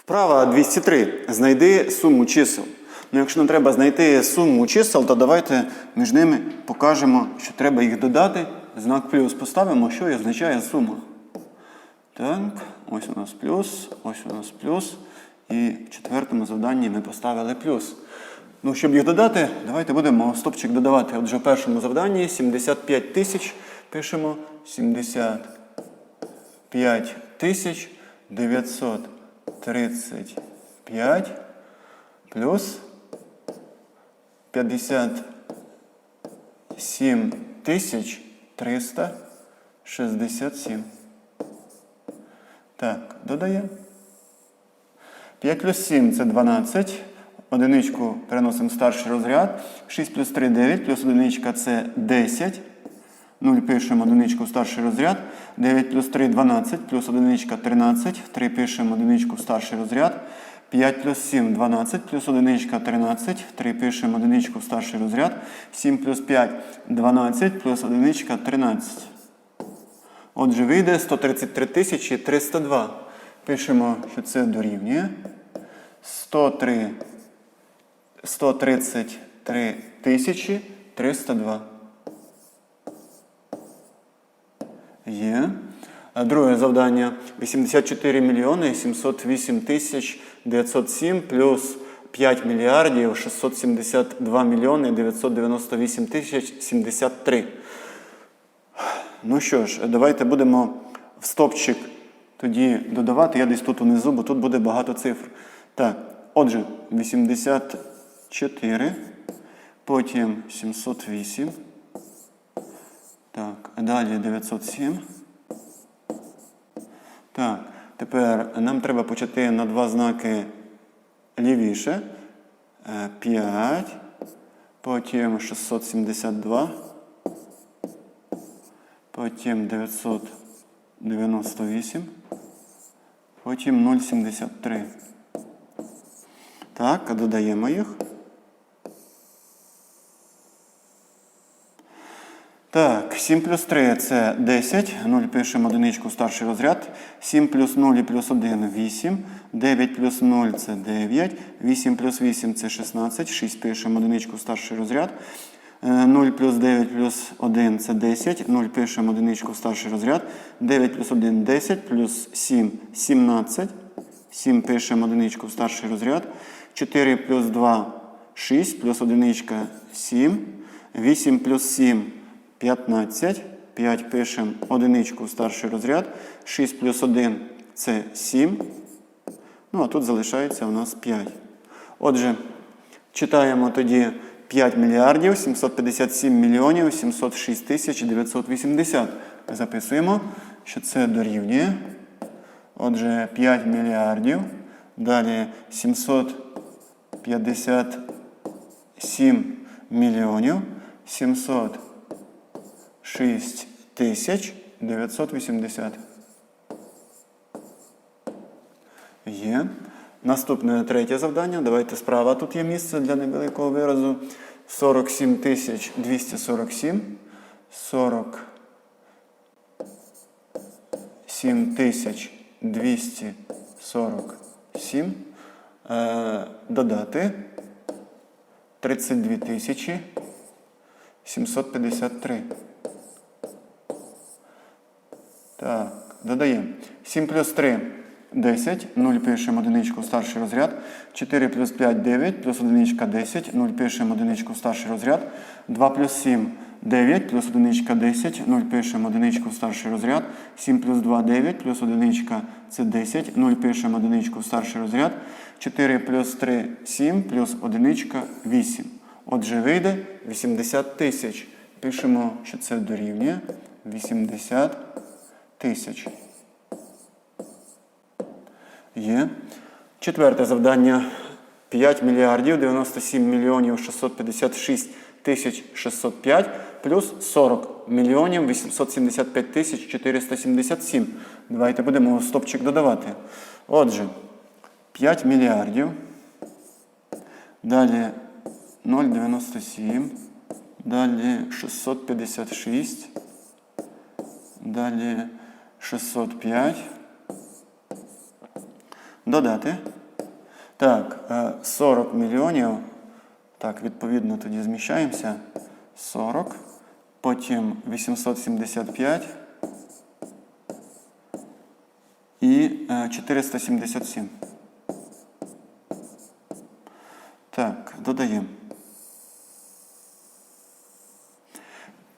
Вправа 203. Знайди суму чисел. Ну, якщо нам треба знайти суму чисел, то давайте між ними покажемо, що треба їх додати. Знак плюс поставимо, що і означає сума. Так, ось у нас плюс, ось у нас плюс. І в четвертому завданні ми поставили плюс. Ну, щоб їх додати, давайте будемо стопчик додавати. Отже, в першому завданні 75 тисяч пишемо 75 тисяч 935 плюс 57 тисяч 367. Так, додаємо. 5 плюс 7 це 12. Одиничку переносимо в старший розряд. 6 плюс 3 9, плюс одиничка це 10. 0 пишемо одиничку в старший розряд. 9 плюс 3 12, плюс одиничка 13. 3 пишемо одиничку в старший розряд. 5 плюс 7 12, плюс одиничка 13. 3 пишемо одиничку в старший розряд. 7 плюс 5 12, плюс одиничка 13. Отже, вийде 133 тисячі 302. Пишемо, що це дорівнює. 103, 133 тисячі 302. Є. А Друге завдання 84 мільйони 708 тисяч 907 плюс 5 мільярдів 672 мільйони 998 тисяч 73. Ну що ж, давайте будемо в стопчик тоді додавати. Я десь тут унизу, бо тут буде багато цифр. Так, отже, 84, потім 708. Так, далі 907. Так, тепер нам треба почати на два знаки лівіше. Е, 5, потім 672. Потім 998. Потім 0,73. Так, додаємо їх. Так, 7 плюс 3 це 10. 0 пишемо одиничку старший розряд. 7 плюс 0 і плюс 1 8. 9 плюс 0 це 9. 8 плюс 8 це 16. 6 пишемо одиничку старший розряд. Е, 0 плюс 9 плюс 1 це 10. 0 пишемо одиничку старший розряд. 9 плюс 1 10, плюс 7 17. 7 пишемо одиничку старший розряд. 4 плюс 2 6, плюс одиничка 7. 8 плюс 7 15. 5 пишемо одиничку в старший розряд. 6 плюс 1 це 7. Ну, а тут залишається у нас 5. Отже, читаємо тоді 5 мільярдів 757 мільйонів 706 тисяч 980. Записуємо, що це дорівнює. Отже, 5 мільярдів. Далі 757 мільйонів 700. 6980. Є. Наступне третє завдання. Давайте справа тут є місце для невеликого виразу. 47 247. 47 247. Додати 32 753. Додаємо. 7 плюс 3 10. 0 пишемо одиничку старший розряд. 4 плюс 5 9, плюс одиничка 10. 0 пишемо одиничку старший розряд. 2 плюс 7 9, плюс одиничка 10. 0 пишемо одиничку старший розряд. 7 плюс 2 9, плюс одиничка це 10. 0 пишемо одиничку старший розряд. 4 плюс 3 7, плюс одиничка 8. Отже, вийде 80 тисяч. Пишемо, що це дорівнює 80 тисяч. Є. Четверте завдання. 5 мільярдів 97 мільйонів 656 тисяч 605 плюс 40 мільйонів 875 тисяч 477. Давайте будемо стопчик додавати. Отже, 5 мільярдів. Далі 0,97. Далі 656. Далі 605. Додати. Так, е, 40 мільйонів. Так, відповідно, тоді зміщаємося. 40. Потім 875. І е, 477. Так, додаємо.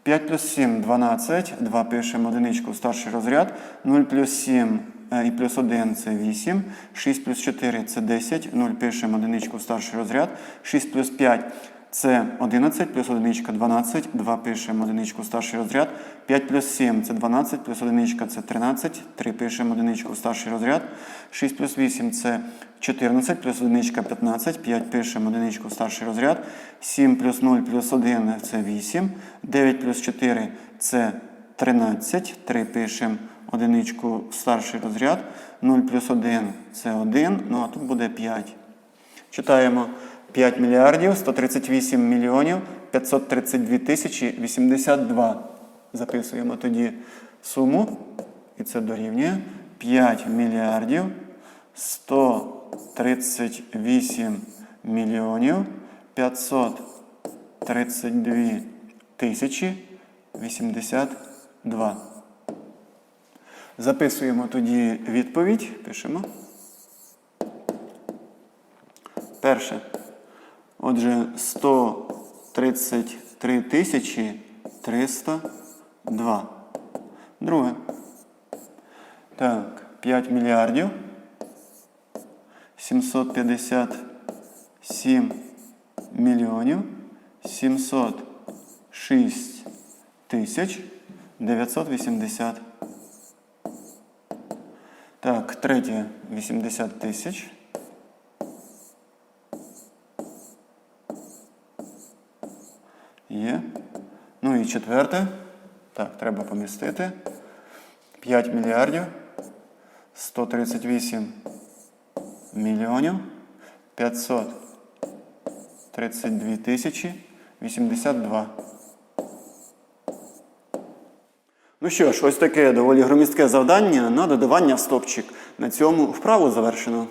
5 плюс 7 12. 2 пишемо одиничку в старший розряд. 0 плюс 7 е, і плюс 1 це 8. 6 плюс 4 це 10. 0 пишемо одиничку в старший розряд. 6 плюс 5 це 11, плюс одиничка 12. 2 пишемо одиничку в старший розряд. 5 плюс 7 це 12, плюс одиничка це 13. 3 пишемо одиничку в старший розряд. 6 плюс 8 це 14, плюс одиничка 15. 5 пишемо одиничку в старший розряд. 7 плюс 0 плюс 1 це 8. 9 плюс 4 це 13. 3 пишемо одиничку старший розряд. 0 плюс 1 це 1. Ну а тут буде 5. Читаємо 5 мільярдів 138 мільйонів 532 тисячі 82. Записуємо тоді суму. І це дорівнює 5 мільярдів 138 мільйонів 532 тисячі 82. Записуємо тоді відповідь. Пишемо. Перше. Отже, 133 тисячі 302. Друге. Так, 5 мільярдів. 757 мільйонів 706 тисяч 980. Так, третє 80 тисяч. Є. Ну і четверте. Так, треба помістити. 5 мільярдів 138 мільйонів 532 тисячі 82. Ну що ж, ось таке доволі громістке завдання на додавання в стопчик. На цьому вправу завершено.